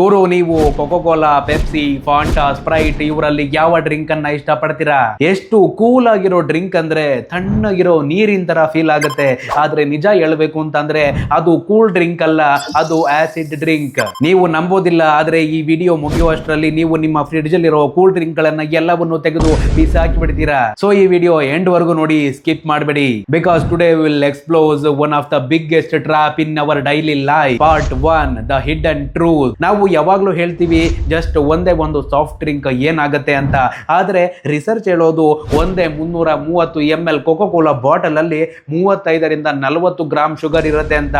ಗುರು, ನೀವು Coca Cola Pepsi Fanta Sprite ಇವರಲ್ಲಿ ಯಾವ ಡ್ರಿಂಕ್ ಅನ್ನ ಇಷ್ಟಪಡ್ತೀರಾ? ಎಷ್ಟು ಕೂಲ್ ಆಗಿರೋ ಡ್ರಿಂಕ್ ಅಂದ್ರೆ ತಣ್ಣಗಿರೋ ನೀರಿನ ತರ ಫೀಲ್ ಆಗುತ್ತೆ. ಆದ್ರೆ ನಿಜ ಹೇಳ್ಬೇಕು ಅಂತಂದ್ರೆ ಅದು ಕೂಲ್ ಡ್ರಿಂಕ್ ಅಲ್ಲ, ಅದು ಆಸಿಡ್ ಡ್ರಿಂಕ್ ನೀವು ನಂಬೋದಿಲ್ಲ, ಆದ್ರೆ ಈ ವಿಡಿಯೋ ಮುಗಿಯುವಷ್ಟರಲ್ಲಿ ನೀವು ನಿಮ್ಮ ಫ್ರಿಡ್ಜ್ ಅಲ್ಲಿರೋ ಕೂಲ್ ಡ್ರಿಂಕ್ ಗಳನ್ನ ಎಲ್ಲವನ್ನು ತೆಗೆದು ಬಿಸಾಕಿ ಬಿಡ್ತೀರಾ? ಸೊ ಈ ವಿಡಿಯೋ ಎಂಡ್ ವರೆಗೂ ನೋಡಿ ಸ್ಕಿಪ್ ಮಾಡಬೇಡಿ. Because today will explode one of the biggest trap in our daily life part one the hidden truth ನಾವು ಯಾವಾಗ್ಲೂ ಹೇಳ್ತೀವಿ, ಜಸ್ಟ್ ಒಂದೇ ಒಂದು ಸಾಫ್ಟ್ ಡ್ರಿಂಕ್ ಏನಾಗುತ್ತೆ ಅಂತ. ಆದ್ರೆ ರಿಸರ್ಚ್ ಹೇಳೋದು ಒಂದೇ ಮುನ್ನೂರ ಮೂವತ್ತು M L Coca Cola bottle ಅಲ್ಲಿ ಮೂವತ್ತೈದರಿಂದ ನಲವತ್ತು ಗ್ರಾಮ್ ಶುಗರ್ ಇರುತ್ತೆ ಅಂತ.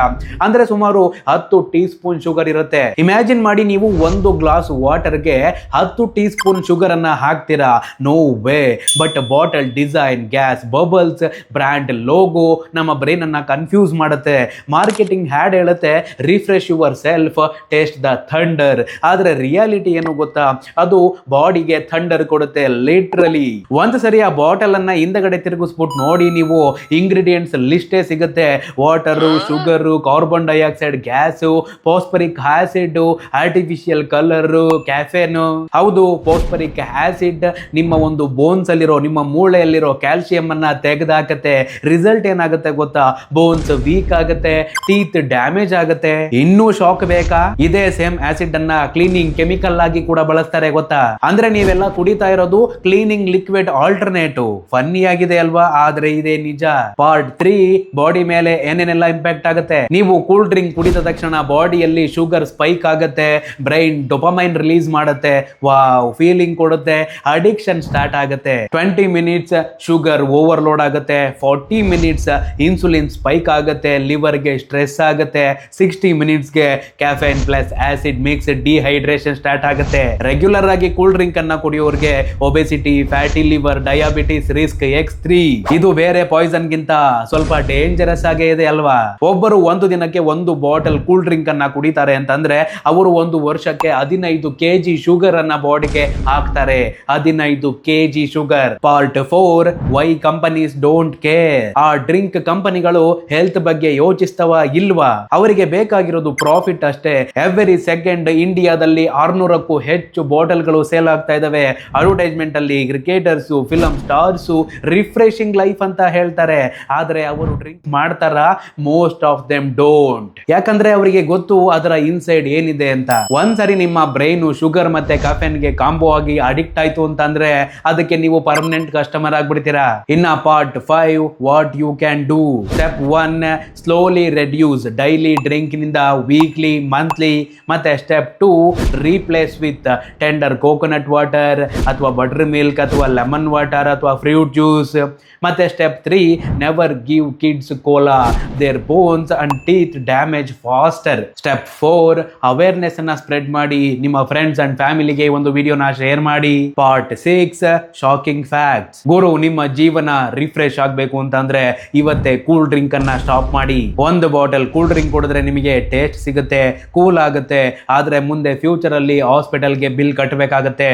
ಅಂದ್ರೆ ಸುಮಾರು ಹತ್ತು ಟೀ ಸ್ಪೂನ್ ಶುಗರ್ ಇರುತ್ತೆ. ಇಮ್ಯಾಜಿನ್ ಮಾಡಿ ನೀವು ಒಂದು ಗ್ಲಾಸ್ ವಾಟರ್ಗೆ ಹತ್ತು ಟೀ ಸ್ಪೂನ್ ಶುಗರ್ ಅನ್ನ ಹಾಕ್ತೀರಾ? No way but bottle design gas bubbles brand logo ನಮ್ಮ ಬ್ರೈನ್ ಅನ್ನ ಕನ್ಫ್ಯೂಸ್ ಮಾಡುತ್ತೆ. ಮಾರ್ಕೆಟಿಂಗ್ ಹ್ಯಾಡ್ ಹೇಳುತ್ತೆ refresh yourself taste the thunder. ಆದ್ರೆ ರಿಯಾಲಿಟಿ ಏನು ಗೊತ್ತಾ? ಅದು ಬಾಡಿಗೆ ಥಂಡರ್ ಕೊಡುತ್ತೆ ಲಿಟ್ರಲಿ. ಒಂದು ಸರಿ ಆ ಬಾಟಲ್ ಅನ್ನ ಹಿಂದಗಡೆ ತಿರುಗಿಸ್ಬಿಟ್ಟು ನೋಡಿ ನೀವು ಇಂಗ್ರೀಡಿಯೆಂಟ್ಸ್ ಲಿಸ್ಟೇ ಸಿಗುತ್ತೆ. Water sugar carbon dioxide gas phosphoric acid artificial colour caffeine. ಹೌದು ಪೋಸ್ಪರಿಕ್ ಆಸಿಡ್ ನಿಮ್ಮ ಒಂದು ಬೋನ್ಸ್ ಅಲ್ಲಿರೋ ನಿಮ್ಮ ಮೂಳೆಯಲ್ಲಿರೋ ಕ್ಯಾಲ್ಸಿಯಂ ಅನ್ನ ತೆಗೆದಾಕತ್ತೆ. ರಿಸಲ್ಟ್ ಏನಾಗುತ್ತೆ ಗೊತ್ತಾ? ಬೋನ್ಸ್ ವೀಕ್ ಆಗುತ್ತೆ ಟೀತ್ ಡ್ಯಾಮೇಜ್ ಆಗುತ್ತೆ. ಇನ್ನೂ ಶಾಕ್ ಬೇಕಾ? ಇದೇ ಸೇಮ್ ಆಸಿಡ್ ಅನ್ನ ಕ್ಲೀನಿಂಗ್ ಕೆಮಿಕಲ್ ಆಗಿ ಕೂಡ ಬಳಸ್ತಾರೆ ಗೊತ್ತಾ? ಅಂದ್ರೆ ನೀವೆಲ್ಲ ಕುಡಿತಾ ಇರೋದು ಕ್ಲೀನಿಂಗ್ ಲಿಕ್ವಿಡ್ ಆಲ್ಟರ್ನೇಟಿವ್ ಫನ್ನಿ ಆಗಿದೆ ಅಲ್ವಾ? ಆದ್ರೆ ಇದೇ ನಿಜ. ಪಾರ್ಟ್ ತ್ರೀ ಬಾಡಿ ಮೇಲೆ ಏನೇನೆಲ್ಲ ಇಂಪ್ಯಾಕ್ಟ್ ಆಗುತ್ತೆ? ನೀವು ಕೂಲ್ ಡ್ರಿಂಕ್ ಕುಡಿದ ತಕ್ಷಣ ಬಾಡಿಯಲ್ಲಿ ಶುಗರ್ ಸ್ಪೈಕ್ ಆಗುತ್ತೆ ಬ್ರೈನ್ ಡೊಪಮೈನ್ ರಿಲೀಸ್ ಮಾಡುತ್ತೆ ವಾವ್ ಫೀಲಿಂಗ್ ಕೊಡುತ್ತೆ ಅಡಿಕ್ಷನ್ ಸ್ಟಾರ್ಟ್ ಆಗುತ್ತೆ. ಟ್ವೆಂಟಿ ಮಿನಿಟ್ಸ್ ಶುಗರ್ ಓವರ್ಲೋಡ್ ಆಗುತ್ತೆ ಫಾರ್ಟಿ ಮಿನಿಟ್ಸ್ ಇನ್ಸುಲಿನ್ ಸ್ಪೈಕ್ ಆಗುತ್ತೆ ಲಿವರ್ಗೆ ಸ್ಟ್ರೆಸ್ ಆಗುತ್ತೆ sixty ಮಿನಿಟ್ಸ್ಗೆ caffeine plus acid mix dehydration start ಆಗುತ್ತೆ. ರೆಗ್ಯುಲರ್ ಆಗಿ ಕೂಲ್ ಡ್ರಿಂಕ್ ಅನ್ನ ಕುಡಿಯೋರಿಗೆ obesity fatty liver diabetes risk x three ಇದು ಬೇರೆ ಪಾಯ್ಸನ್ ಗಿಂತ ಸ್ವಲ್ಪ ಡೇಂಜರಸ್ ಆಗೇ ಇದೆ ಅಲ್ವಾ? ಒಬ್ಬರು ಒಂದು ದಿನಕ್ಕೆ ಒಂದು ಬಾಟಲ್ ಕೂಲ್ ಡ್ರಿಂಕ್ ಅನ್ನ ಕುಡಿತಾರೆ ಅಂತಂದ್ರೆ ಅವರು ಒಂದು ವರ್ಷಕ್ಕೆ ಹದಿನೈದು ಕೆಜಿ ಶುಗರ್ ಅನ್ನ ಬಾಡಿಗೆ ಹಾಕ್ತಾರೆ. ಹದಿನೈದು KG sugar part four why companies don't care ಆ ಡ್ರಿಂಕ್ ಕಂಪನಿಗಳು ಹೆಲ್ತ್ ಬಗ್ಗೆ ಯೋಚಿಸ್ತವ ಇಲ್ವಾ? ಅವರಿಗೆ ಬೇಕಾಗಿರೋದು ಪ್ರಾಫಿಟ್ ಅಷ್ಟೇ. ಎವ್ರಿ ಸೆಕೆಂಡ್ ಇಂಡಿಯಾದಲ್ಲಿ ಆರ್ನೂರಕ್ಕೂ ಹೆಚ್ಚು ಬಾಟಲ್ಗಳು ಸೇಲ್ ಆಗ್ತಾ ಇದಾವೆ. ಅಡ್ವರ್ಟೈಸ್ಮೆಂಟ್ ಅಲ್ಲಿ cricketers film stars refreshing life ಅಂತ ಹೇಳ್ತಾರೆ. ಆದ್ರೆ ಅವರು ಡ್ರಿಂಕ್ ಮಾಡ್ತಾರ ಮೋಸ್ಟ್ ಆಫ್ ದೆಮ್ ಡೋಂಟ್ ಯಾಕಂದ್ರೆ ಅವರಿಗೆ ಗೊತ್ತು ಅದರ ಇನ್ಸೈಡ್ ಏನಿದೆ ಅಂತ. ಒಂದ್ಸರಿ ನಿಮ್ಮ ಬ್ರೈನ್ ಶುಗರ್ ಮತ್ತೆ ಕಾಫೆನ್ಗೆ ಕಾಂಬೋ ಆಗಿ ಅಡಿಕ್ಟ್ ಆಯ್ತು ಅಂತಂದ್ರೆ ಅದಕ್ಕೆ ನೀವು ಪರ್ಮನೆಂಟ್ ಕಸ್ಟಮರ್ ಆಗ್ಬಿಡ್ತೀರಾ? ಇನ್ನ part five what you can do step one slowly reduce daily ಡ್ರಿಂಕ್ನಿಂದ weekly monthly ಮತ್ತೆ step two replace with tender coconut water ಅಥವಾ ಬಟರ್ ಮಿಲ್ಕ್ ಅಥವಾ ಲೆಮನ್ ವಾಟರ್ ಅಥವಾ ಫ್ರೂಟ್ ಜ್ಯೂಸ್ ಮತ್ತೆ step three never give kids cola their bones and teeth damage faster step four awareness ಅನ್ನ spread ಮಾಡಿ. ನಿಮ್ಮ friends and ಫ್ಯಾಮಿಲಿಗೆ ಒಂದು ವಿಡಿಯೋನ ಶೇರ್ ಮಾಡಿ. ಪಾರ್ಟ್ ಸಿಕ್ಸ್ ಶಾಕಿಂಗ್ ಫ್ಯಾಕ್ಟ್ಸ್ ಗುರು, ನಿಮ್ಮ ಜೀವನ ರಿಫ್ರೆಶ್ ಆಗಬೇಕು ಅಂತಂದ್ರೆ ಇವತ್ತೇ ಕೂಲ್ ಡ್ರಿಂಕ್ ಅನ್ನ ಸ್ಟಾಪ್ ಮಾಡಿ. ಒಂದು ಬಾಟಲ್ ಕೂಲ್ ಡ್ರಿಂಕ್ ಕುಡಿದ್ರೆ ನಿಮಗೆ ಟೇಸ್ಟ್ ಸಿಗುತ್ತೆ ಕೂಲ್ ಆಗುತ್ತೆ. ಆದ್ರೆ ಮುಂದೆ ಫ್ಯೂಚರ್ ಅಲ್ಲಿ ಹಾಸ್ಪಿಟಲ್ಗೆ ಬಿಲ್ ಕಟ್ಟಬೇಕಾಗತ್ತೆ